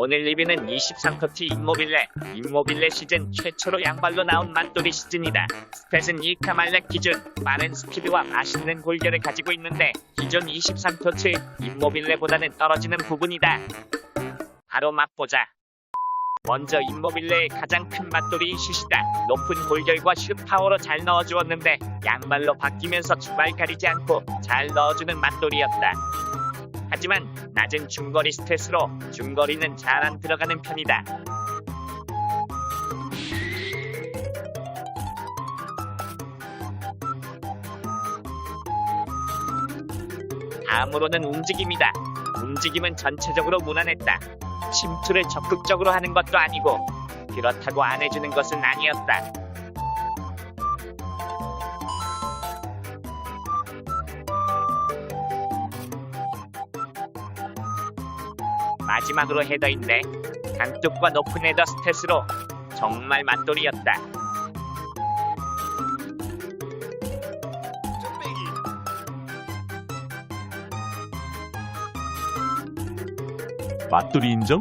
오늘 리뷰는 23커트 임모빌레. 임모빌레 시즌 최초로 양발로 나온 맛돌이 시즌이다. 스탯은 2카 말렉 기준 빠른 스피드와 맛있는 골결을 가지고 있는데 기존 23토트 임모빌레보다는 떨어지는 부분이다. 바로 맛보자. 먼저 임모빌레의 가장 큰 맛돌이 슛이다. 높은 골결과 슛 파워로 잘 넣어주었는데 양발로 바뀌면서 주발 가리지 않고 잘 넣어주는 맛돌이었다. 하지만 낮은 중거리 스탯으로 중거리는 잘 안 들어가는 편이다. 다음으로는 움직임이다. 움직임은 전체적으로 무난했다. 침투를 적극적으로 하는 것도 아니고 그렇다고 안 해주는 것은 아니었다. 마지막으로 헤더인데 강뚝과 높은 헤더 스탯으로 정말 맛돌이었다. 맛돌이 인정?